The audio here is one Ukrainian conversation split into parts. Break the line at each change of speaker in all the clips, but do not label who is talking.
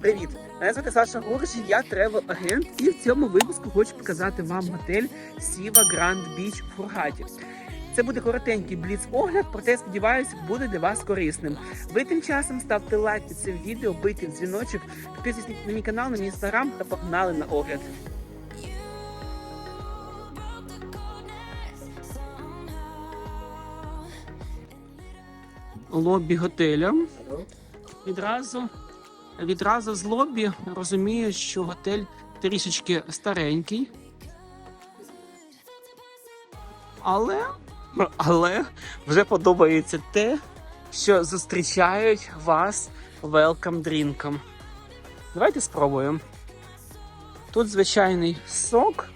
Привіт! Мене звати Саша Горш, я тревел агент, і в цьому випуску хочу показати вам готель Сіва Гранд Біч в Фургаті. Це буде коротенький бліц-огляд, проте сподіваюся, буде для вас корисним. Ви тим часом ставте лайк під цим відео, бийте в дзвіночок, підписуйтесь на мій канал, на мій інстаграм та погнали на огляд. Лобі готеля. Відразу відразу з лобі розумію, що готель трішечки старенький. Але, але вже подобається те, що зустрічають вас велкам дрінком. Давайте спробуємо. Тут звичайний сок,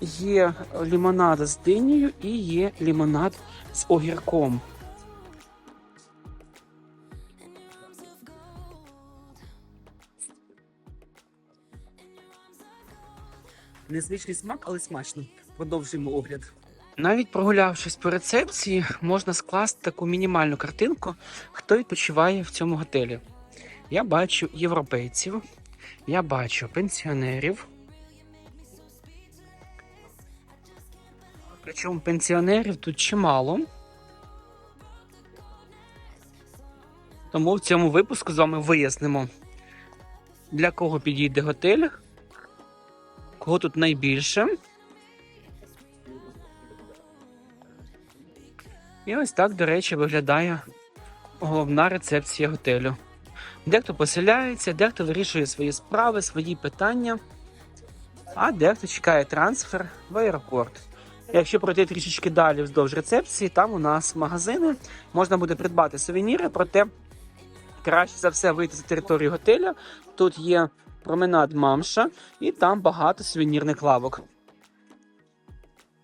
є лімонад з динею і є лімонад з огірком. Незвичний смак, але смачно. Продовжуємо огляд. Навіть прогулявшись по рецепції, можна скласти таку мінімальну картинку, хто відпочиває в цьому готелі. Я бачу європейців, я бачу пенсіонерів. Причому пенсіонерів тут чимало. Тому в цьому випуску з вами вияснимо, для кого підійде готель, кого тут найбільше. І ось так, до речі, виглядає головна рецепція готелю. Дехто поселяється, дехто вирішує свої справи, свої питання, а дехто чекає трансфер в аеропорт. Якщо пройти трішечки далі вздовж рецепції, там у нас магазини, можна буде придбати сувеніри, проте краще за все вийти за територію готеля. Тут є променад Мамша, і там багато сувенірних лавок.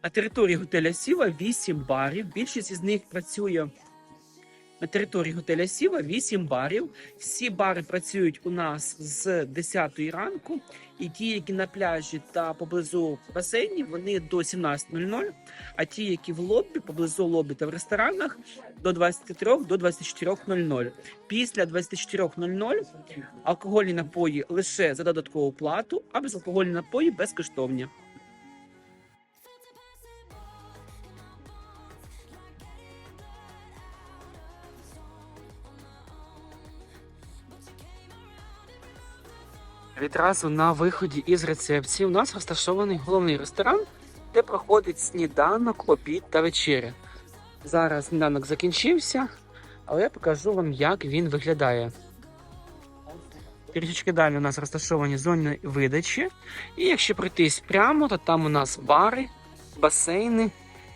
На території готеля Сіва 8 барів. Більшість із них працює на території готеля Сіва 8 барів. Всі бари працюють у нас з 10 ранку, і ті, які на пляжі та поблизу басейні, вони до 17.00, а ті, які в лобі, поблизу лобі та в ресторанах, до 23 до 24.00. Після 24.00 алкогольні напої лише за додаткову плату, а безалкогольні напої безкоштовні. Відразу на виході із рецепції у нас розташований головний ресторан, де проходить сніданок, обід та вечеря. Зараз сніданок закінчився, але я покажу вам, як він виглядає. Трішечки далі у нас розташовані зони видачі. І якщо пройтись прямо, то там у нас бари, басейни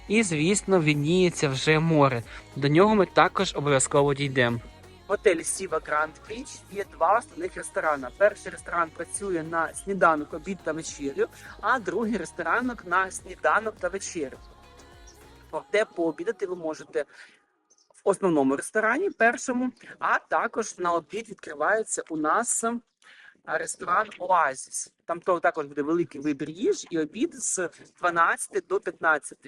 і, звісно, відніється вже море. До нього ми також обов'язково дійдемо. Готель Сіва Гранд Біч є два основних ресторани. Перший ресторан працює на сніданок, обід та вечерю, а другий ресторанок на сніданок та вечерю. Проте пообідати ви можете в основному ресторані, першому, а також на обід відкривається у нас ресторан Оазіс. Там також буде великий вибір їж і обід з 12 до 15.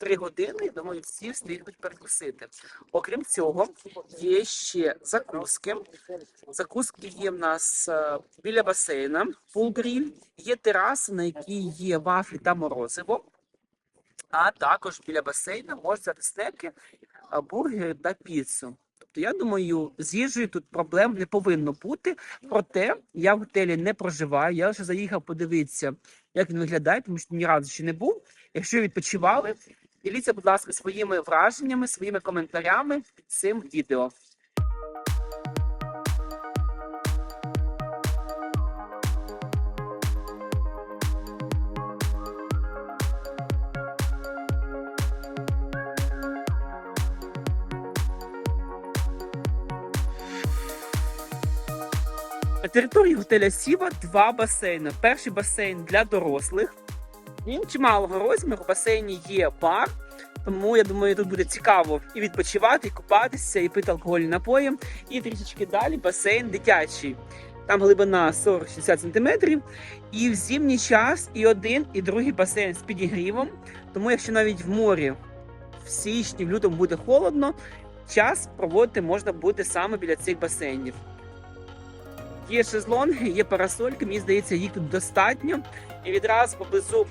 Три години, думаю, всі встигнуть перекусити. Окрім цього, є ще закуски. Закуски є в нас е, біля басейна, пулгріль, є тераса, на якій є вафлі та морозиво. А також біля басейна можна стеки, е, бургери та піцу. Тобто, я думаю, з їжею тут проблем не повинно бути. Проте я в готелі не проживаю. Я лише заїхав подивитися, як він виглядає, тому що ні разу ще не був. Якщо відпочивали, діліться, будь ласка, своїми враженнями, своїми коментарями під цим відео. На території готеля Сіва два басейни. Перший басейн для дорослих. Він чималого розміру. В басейні є бар, тому я думаю, тут буде цікаво і відпочивати, і купатися, і пити алкогольні напої. І трішечки далі басейн дитячий. Там глибина 40-60 см. І в зимній час і один, і другий басейн з підігрівом. Тому, якщо навіть в морі в січні, в лютому буде холодно, час проводити можна буде саме біля цих басейнів. є шезлонги, є парасольки. Мені здається, їх тут достатньо. І відразу поблизу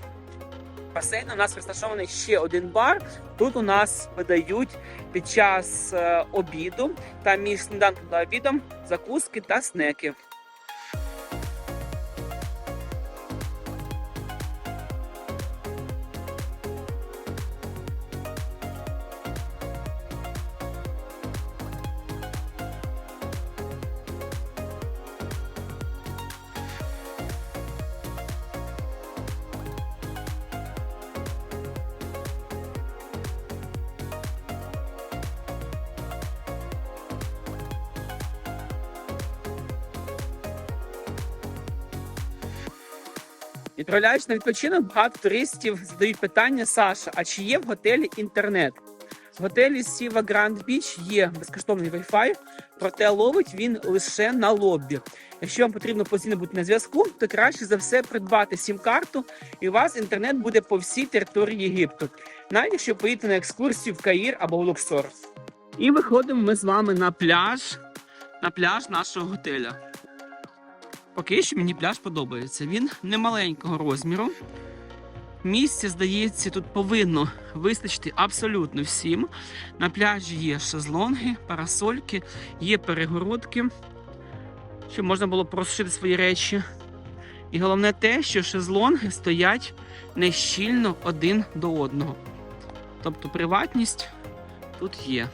басейну у нас розташований ще один бар. Тут у нас видають під час е, обіду та між сніданком та обідом закуски та снеки. Відправляючись на відпочинок, багато туристів задають питання: Саша, а чи є в готелі інтернет? В готелі Сіва Гранд Біч є безкоштовний Wi-Fi, проте ловить він лише на лобі. Якщо вам потрібно постійно бути на зв'язку, то краще за все придбати сім-карту, і у вас інтернет буде по всій території Єгипту, навіть якщо поїдете на екскурсію в Каїр або в Луксор. І виходимо ми з вами на пляж, на пляж нашого готеля. Поки що мені пляж подобається. Він не маленького розміру. Місця, здається, тут повинно вистачити абсолютно всім. На пляжі є шезлонги, парасольки, є перегородки, щоб можна було просушити свої речі. І головне те, що шезлонги стоять не щільно один до одного. Тобто приватність тут є.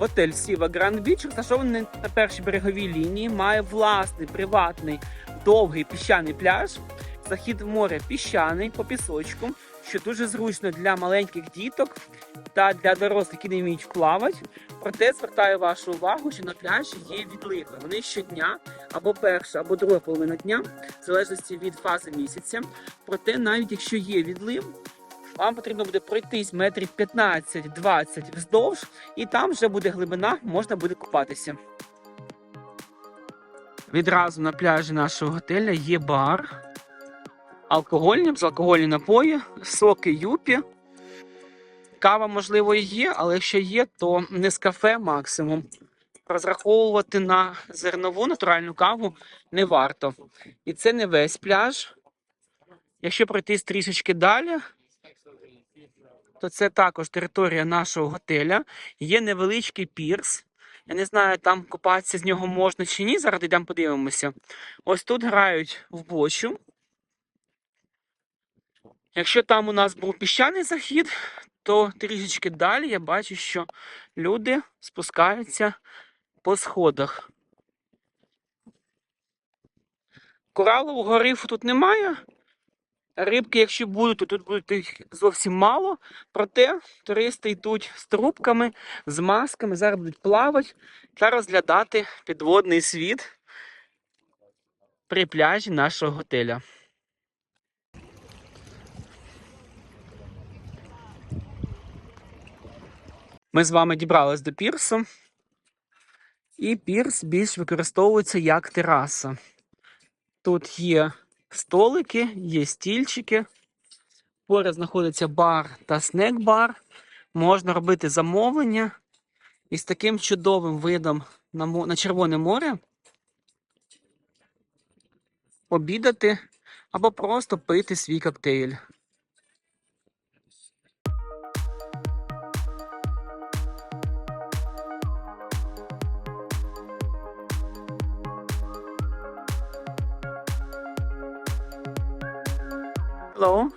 Готель Сіва Гранд Біч розташований на першій береговій лінії, має власний приватний довгий піщаний пляж. Захід в море піщаний по пісочку, що дуже зручно для маленьких діток та для дорослих, які не вміють плавати. Проте звертаю вашу увагу, що на пляжі є відливи. Вони щодня або перша, або друга половина дня, в залежності від фази місяця. Проте, навіть якщо є відлив, вам потрібно буде пройтись метрів 15-20 вздовж, і там вже буде глибина, можна буде купатися. Відразу на пляжі нашого готеля є бар. Алкогольні, безалкогольні напої, соки юпі. Кава, можливо, і є, але якщо є, то не з кафе максимум. Розраховувати на зернову натуральну каву не варто. І це не весь пляж. Якщо пройтись трішечки далі, то це також територія нашого готеля. Є невеличкий пірс. Я не знаю, там купатися з нього можна чи ні. Зараз йдемо подивимося. Ось тут грають в бочу. Якщо там у нас був піщаний захід, то трішечки далі я бачу, що люди спускаються по сходах. Коралового рифу тут немає. Рибки, якщо будуть, то тут будуть їх зовсім мало. Проте туристи йдуть з трубками, з масками, зараз будуть плавати та розглядати підводний світ при пляжі нашого готеля. Ми з вами дібрались до пірсу. І пірс більш використовується як тераса. Тут є столики, є стільчики. Поряд знаходиться бар та снек-бар. Можна робити замовлення. І з таким чудовим видом на, на Червоне море обідати або просто пити свій коктейль. Hello.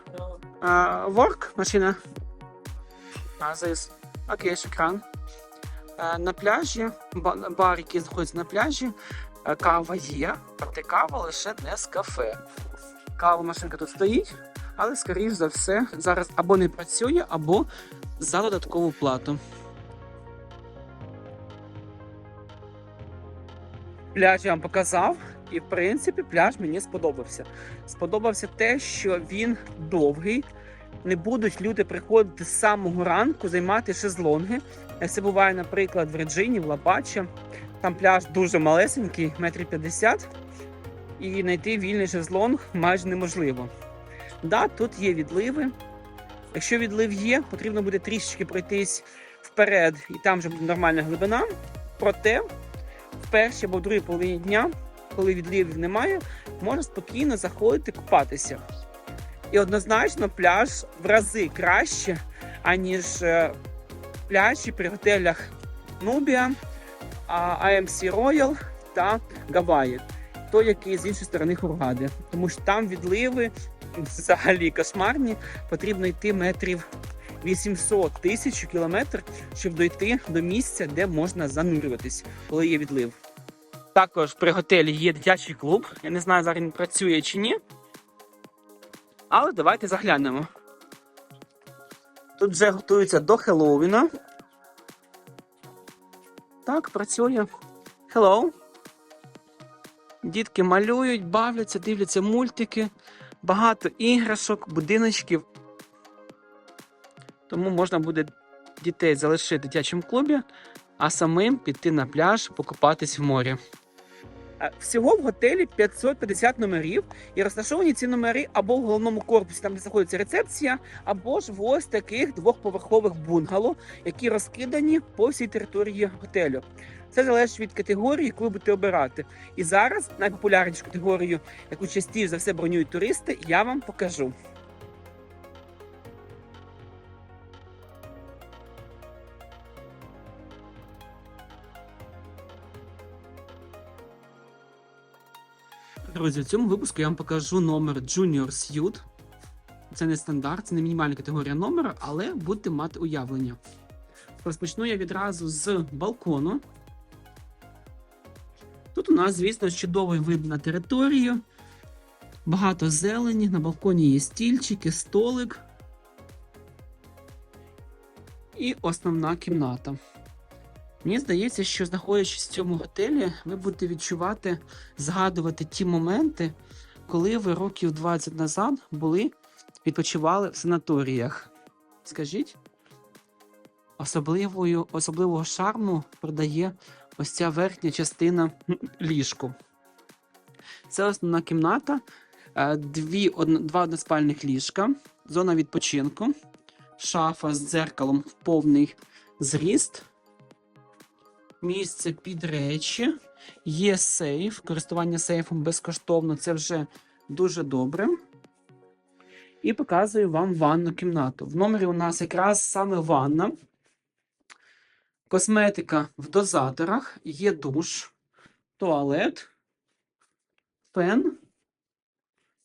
Uh, машина. А, this. Окей, шекран. На пляжі, бар, який знаходиться на пляжі, е, кава є, проте кава лише не з кафе. Кава машинка тут стоїть, але, скоріш за все, зараз або не працює, або за додаткову плату. Пляж я вам показав, і в принципі пляж мені сподобався. Сподобався те, що він довгий. Не будуть люди приходити з самого ранку займати шезлонги. Як це буває, наприклад, в Реджині, в Лапаче. Там пляж дуже малесенький, метрів 50, і знайти вільний шезлонг майже неможливо. Да, тут є відливи. Якщо відлив є, потрібно буде трішечки пройтись вперед, і там вже буде нормальна глибина. Проте в першій або в другій половині дня, коли відливів немає, можна спокійно заходити купатися. І однозначно пляж в рази краще, аніж е, пляжі при готелях Нубія, AMC Royal та Гаваї. Той, який з іншої сторони Хургади. Тому що там відливи взагалі кошмарні. Потрібно йти метрів 800 тисяч кілометр, щоб дойти до місця, де можна занурюватись, коли є відлив. Також при готелі є дитячий клуб. Я не знаю, зараз він працює чи ні. Але давайте заглянемо. Тут вже готуються до Хеллоуіна. Так, працює. Hello. Дітки малюють, бавляться, дивляться мультики, багато іграшок, будиночків. Тому можна буде дітей залишити в дитячому клубі, а самим піти на пляж, покупатись в морі. Е, Всього в готелі 550 номерів, і розташовані ці номери або в головному корпусі, там де знаходиться рецепція, або ж в ось таких двохповерхових бунгало, які розкидані по всій території готелю. Це залежить від категорії, яку будете обирати. І зараз найпопулярнішу категорію, яку частіше за все бронюють туристи, я вам покажу. Друзі, в цьому випуску я вам покажу номер Junior Suite. Це не стандарт, це не мінімальна категорія номера, але будете мати уявлення. Розпочну я відразу з балкону. Тут у нас, звісно, чудовий вид на територію. Багато зелені, на балконі є стільчики, столик. І основна кімната. Мені здається, що знаходячись в цьому готелі, ви будете відчувати, згадувати ті моменти, коли ви років 20 назад були, відпочивали в санаторіях. Скажіть, особливою, особливого шарму продає ось ця верхня частина ліжку. Це основна кімната, е, дві, одно, два односпальних ліжка, зона відпочинку, шафа з дзеркалом в повний зріст місце під речі, є сейф, користування сейфом безкоштовно, це вже дуже добре. І показую вам ванну кімнату. В номері у нас якраз саме ванна, косметика в дозаторах, є душ, туалет, фен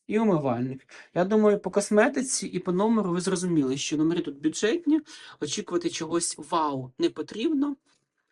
і умивальник. Я думаю, по косметиці і по номеру ви зрозуміли, що номери тут бюджетні, очікувати чогось вау не потрібно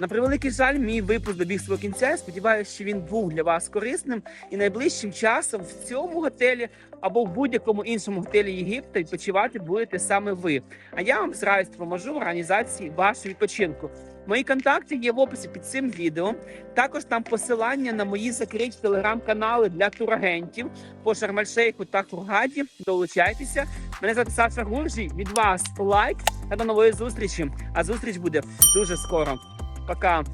На превеликий жаль, мій випуск добіг свого кінця. Я сподіваюся, що він був для вас корисним і найближчим часом в цьому готелі або в будь-якому іншому готелі Єгипта відпочивати будете саме ви. А я вам з радістю допоможу в організації вашого відпочинку. Мої контакти є в описі під цим відео. Також там посилання на мої закриті телеграм-канали для турагентів по Шармальшейху та Хургаді. Долучайтеся. Мене звати Саша Гуржій. Від вас лайк та до нової зустрічі. А зустріч буде дуже скоро. Пока.